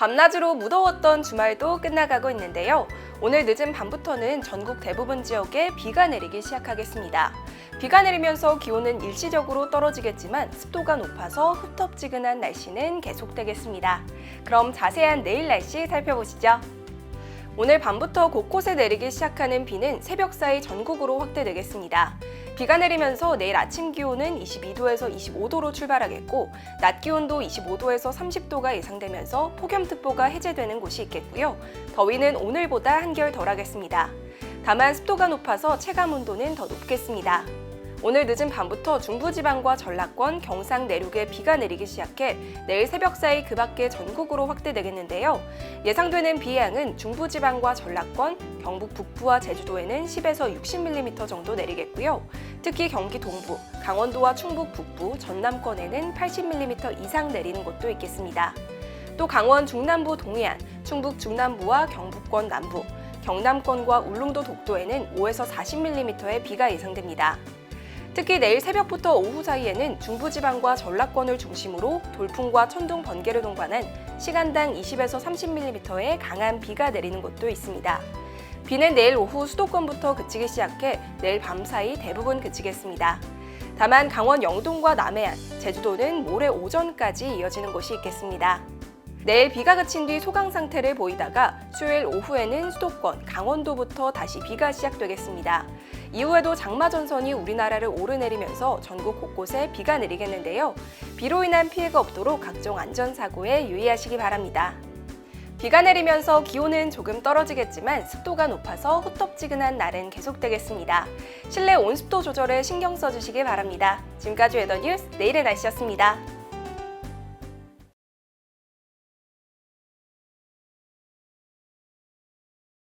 밤낮으로 무더웠던 주말도 끝나가고 있는데요. 오늘 늦은 밤부터는 전국 대부분 지역에 비가 내리기 시작하겠습니다. 비가 내리면서 기온은 일시적으로 떨어지겠지만 습도가 높아서 후텁지근한 날씨는 계속되겠습니다. 그럼 자세한 내일 날씨 살펴보시죠. 오늘 밤부터 곳곳에 내리기 시작하는 비는 새벽 사이 전국으로 확대되겠습니다. 비가 내리면서 내일 아침 기온은 22도에서 25도로 출발하겠고 낮 기온도 25도에서 30도가 예상되면서 폭염특보가 해제되는 곳이 있겠고요. 더위는 오늘보다 한결 덜하겠습니다. 다만 습도가 높아서 체감 온도는 더 높겠습니다. 오늘 늦은 밤부터 중부지방과 전라권, 경상 내륙에 비가 내리기 시작해 내일 새벽 사이 그 밖에 전국으로 확대되겠는데요. 예상되는 비의 양은 중부지방과 전라권, 경북 북부와 제주도에는 10에서 60mm 정도 내리겠고요. 특히 경기 동부, 강원도와 충북 북부, 전남권에는 80mm 이상 내리는 곳도 있겠습니다. 또 강원 중남부 동해안, 충북 중남부와 경북권 남부, 경남권과 울릉도 독도에는 5에서 40mm의 비가 예상됩니다. 특히 내일 새벽부터 오후 사이에는 중부지방과 전라권을 중심으로 돌풍과 천둥 번개를 동반한 시간당 20에서 30mm의 강한 비가 내리는 곳도 있습니다. 비는 내일 오후 수도권부터 그치기 시작해 내일 밤 사이 대부분 그치겠습니다. 다만 강원 영동과 남해안, 제주도는 모레 오전까지 이어지는 곳이 있겠습니다. 내일 비가 그친 뒤 소강 상태를 보이다가 수요일 오후에는 수도권, 강원도부터 다시 비가 시작되겠습니다. 이후에도 장마 전선이 우리나라를 오르내리면서 전국 곳곳에 비가 내리겠는데요. 비로 인한 피해가 없도록 각종 안전사고에 유의하시기 바랍니다. 비가 내리면서 기온은 조금 떨어지겠지만 습도가 높아서 후텁지근한 날은 계속되겠습니다. 실내 온습도 조절에 신경 써주시기 바랍니다. 지금까지 웨더 뉴스 내일의 날씨였습니다.